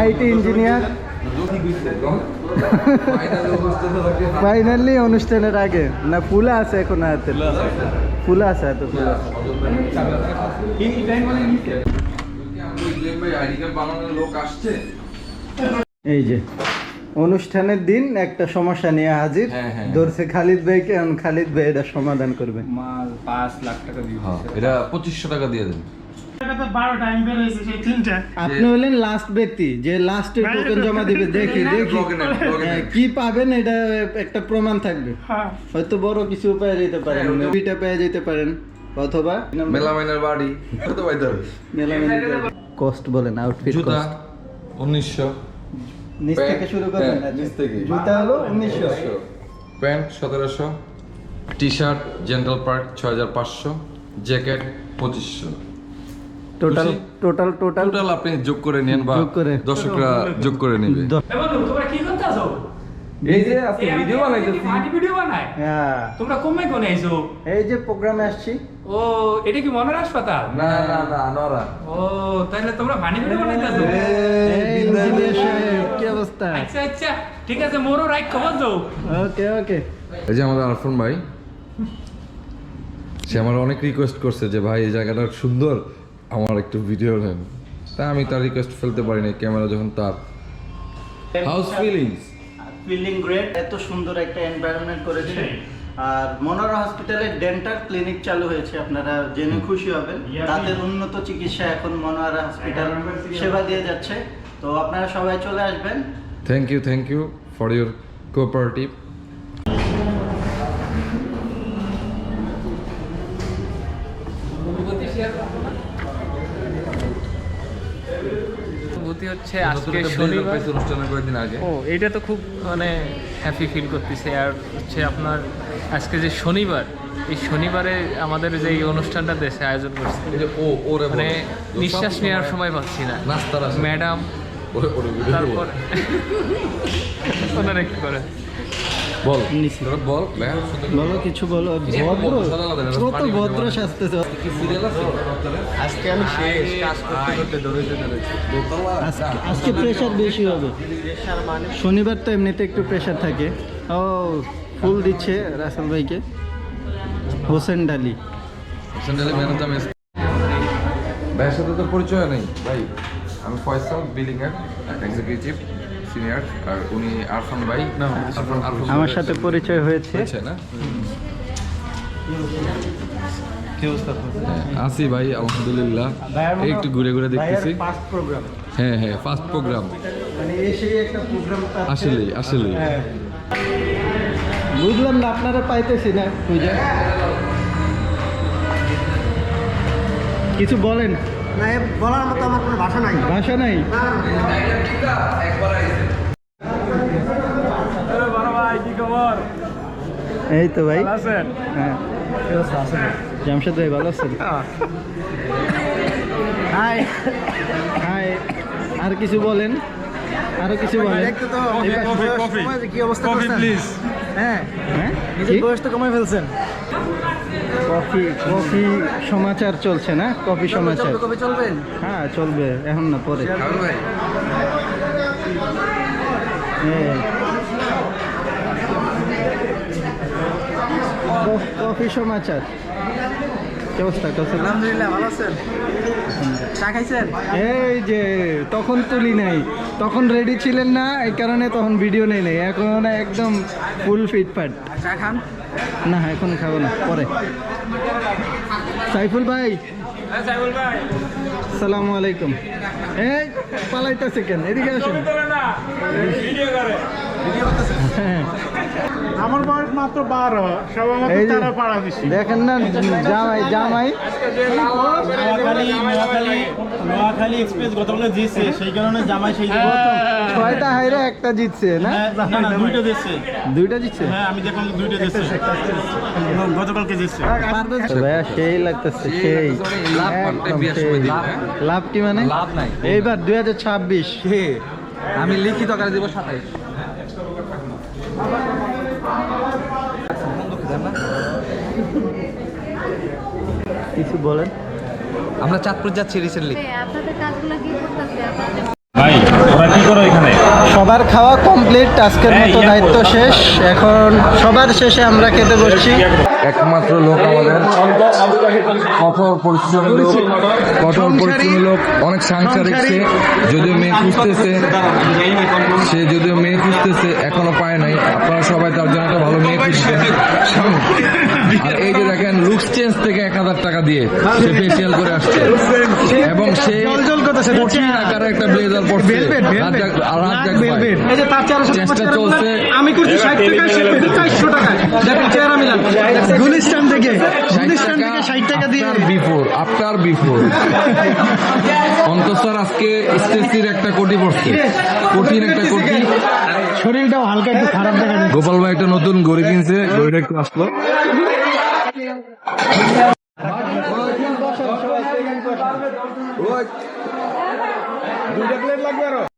IT engineer. Finally অনুষ্ঠানের আগে। না ফুলে আছে এখন হাতে। ফুলে আছে। হাতে ফুলে আসছে এই যে অনুষ্ঠানের দিন একটা সমস্যা নিয়ে হাজির। হ্যাঁ, হ্যাঁ। ধরছে খালিদ ভাইকে এখন খালিদ ভাই এটা সমাধান করবে। মাল পাঁচ লাখ টাকা দিয়ে হ্যাঁ এটা পঁচিশশো টাকা দিয়ে দেন। আপনি হলেন লাস্ট ব্যক্তি যে লাস্টে টোকেন জমা দিবে দেখি দেখি। হ্যাঁ, কি পাবেন এটা একটা প্রমাণ থাকবে। হয়তো বড় কিছু পেয়ে যেতে পারেন হ্যাঁ, মুভিটা পেয়ে যেতে পারেন অথবা মেলামাইনের বাড়ি তো পাইতে হবে। কস্ট বলেন আউটফিট জুতা উনিশশো। নিচ থেকে শুরু করবেন হ্যাঁ, আচ্ছা। নিচ থেকে। জুতা হলো উনিশশো। প্যান্ট সতেরোশো। টি শার্ট জেন্টাল পার্ক ছয় হাজার পাঁচশো। জ্যাকেট পঁচিশশো। টোটাল টোটাল টোটাল টোটাল আপনি যোগ করে নেন বা দর্শকরা যোগ করে নেবে। তোমরা কি করতেছো এই যে আজকে ভিডিও বানাইতেছি। ভিডিও বানায় হ্যাঁ। তোমরা কমে কোনে আইছো? এই যে প্রোগ্রামে আসছি। ও এটা কি মনের হাসপাতাল? না না না নরা। ও তাহলে তোমরা ভিডিও বানাইতেছো কি অবস্থা? আচ্ছা আচ্ছা ঠিক আছে মোরও রাইট খবর দাও। ওকে ওকে। এই যে আমাদের আরফান ভাই সে আমার অনেক রিকোয়েস্ট করছে যে ভাই এই জায়গাটা সুন্দর আমার একটু ভিডিও নেন। তা আমি তার রিকোয়েস্ট ফেলতে পারি না ক্যামেরা যখন তার। হাউস ফিলিংস ফিলিং গ্রেট এত সুন্দর একটা এনভায়রনমেন্ট করেছে আর মনোরা হসপিটালে ডেন্টাল ক্লিনিক চালু হয়েছে আপনারা জেনে খুশি হবেন। তাদের উন্নত চিকিৎসা এখন মনোয়ারা হসপিটাল সেবা দিয়ে যাচ্ছে। তো আপনারা সবাই চলে আসবেন। Thank you thank you for your cooperative অনুভূতি হচ্ছে আজকে শনিবার। অনুষ্ঠানের কয়েকদিন আগে। ও এটা তো খুব মানে হ্যাপি ফিল করতেছে। আর হচ্ছে আপনার আজকে যে শনিবার এই শনিবারে আমাদের যে এই অনুষ্ঠানটা দেশে আয়োজন করছে যে ও ওরে মানে। নিঃশ্বাস নেওয়ার সময় পাচ্ছি না। ম্যাডাম ওরে ওরে তারপর ওনারা কি করে। বল। বল বলো কিছু বলো। ভদ্র কত ভদ্র সাজতেছে। আজকে আমি শেষ কাজ করতে করতে দৌড়াইতে দৌড়াইতে আজকে প্রেশার বেশি হবে। শনিবার তো এমনিতে একটু প্রেশার থাকে। ও ফুল দিচ্ছে রাসেল ভাইকে। হোসেন ডালি। সেন্ট্রালি ম্যানেজার মেস ভাইয়ের সাথে তো পরিচয় নেই। ভাই আমি ফয়সাল বিলিং এর এক্সিকিউটিভ সিনিয়র আর উনি আরফান ভাই? না আমার সাথে পরিচয় হয়েছে। না? হ্যাঁ, আছি ভাই আলহামদুলিল্লাহ। একটু ঘুরে ঘুরে দেখতেছি। হ্যাঁ হ্যাঁ ফার্স্ট প্রোগ্রাম মানে আসলেই হ্যাঁ। বুঝলাম না আপনারা পাইতেছি না পূজা কিছু বলেন। বলার মতো আমার কোনো ভাষা নাই। ভাষা নাই? এই তো ভাই। হ্যাঁ। জামশেদ ভাই ভালো আছেন? হাই। হাই। আর কিছু বলেন? আরও কিছু বলেন? দেখতে তো কি অবস্থা করছেন? হ্যাঁ। হ্যাঁ? নিজের? বয়স তো কমাই ফেলছেন। কফি কফি সমাচার চলছে না? কফি সমাচার। হ্যাঁ চলবে এখন না পরে। হ্যাঁ। কফি সমাচার। অবস্থা? আলহামদুলিল্লাহ ভালো আছেন? চা খাইছেন? এই যে তখন তুলি নাই। তখন রেডি ছিলেন না এই কারণে তখন ভিডিও নেই নেই। এখন একদম ফুল ফিট ফাট খান? না এখন খাব না পরে। সাইফুল ভাই। সালামু আলাইকুম। এই পালাইতেছে কেন? এদিকে আসেন। হ্যাঁ আমার বয়স মাত্র বারো পাড়া দিছি। দেখেন না জামাই জামাই। নোয়াখালী নোয়াখালী নোয়াখালী এক্সপ্রেস গতকালে জিতছে সেই কারণে জামাই সেই ছয়টা হাইরে একটা জিতছে না? হ্যাঁ, দুইটা জিতছে। হ্যাঁ আমি দেখলাম দুইটা দিচ্ছে গতকালকে জিতছে। ভাইয়া সেই লাগতেছে সেই লাভ হ্যাঁ? কি মানে? লাভ নাই। এইবার দুই হাজার ছাব্বিশ। আমি লিখিত আকারে দিব সাতাইশ। কিছু বলেন? আমরা চাঁদপুর যাচ্ছি রিসেন্টলি আপনাদের কাজগুলো কি করতেছে? আপনাদের ভাই ওরা কি করে এখানে? সবার খাওয়া কমপ্লিট আজকের হ্যাঁ, মতো দায়িত্ব শেষ। এখন সবার শেষে আমরা খেতে বসছি। একমাত্র লোক আমাদের। কঠোর পরিশ্রমী লোক কঠোর পরিশ্রমী লোক অনেক সাংসারিক সে যদিও মেয়ে খুঁজতেছে সে যদিও মেয়ে খুঁজতেছে এখনও পায় নাই। আপনারা সবাই তার জন্য একটা ভালো মেয়ে খুঁজছেন। আর এই যে দেখেন লুকস চেঞ্জ থেকে এক হাজার টাকা দিয়ে সে ফেসিয়াল করে আসছে। এবং সে কঠিন আকারে একটা ব্লেজার পড়ছে চেষ্টা চলছে। আমি করছি ষাট টাকা চারশো টাকা। দেখেন চেহারা মিলান। গুলিস্তান থেকে গুলিস্তান থেকে ষাট টাকা দিয়ে বিফোর আফটার বিফোর আজকে স্টেসির একটা কোটি পড়ছে। কঠিন একটা কোটি। শরীরটাও হালকা একটু খারাপ দেখা যায় গোপাল ভাই একটা নতুন ঘড়ি কিনছে। ঘড়িটা একটু আসলো। দুটা প্লেট লাগবে আরো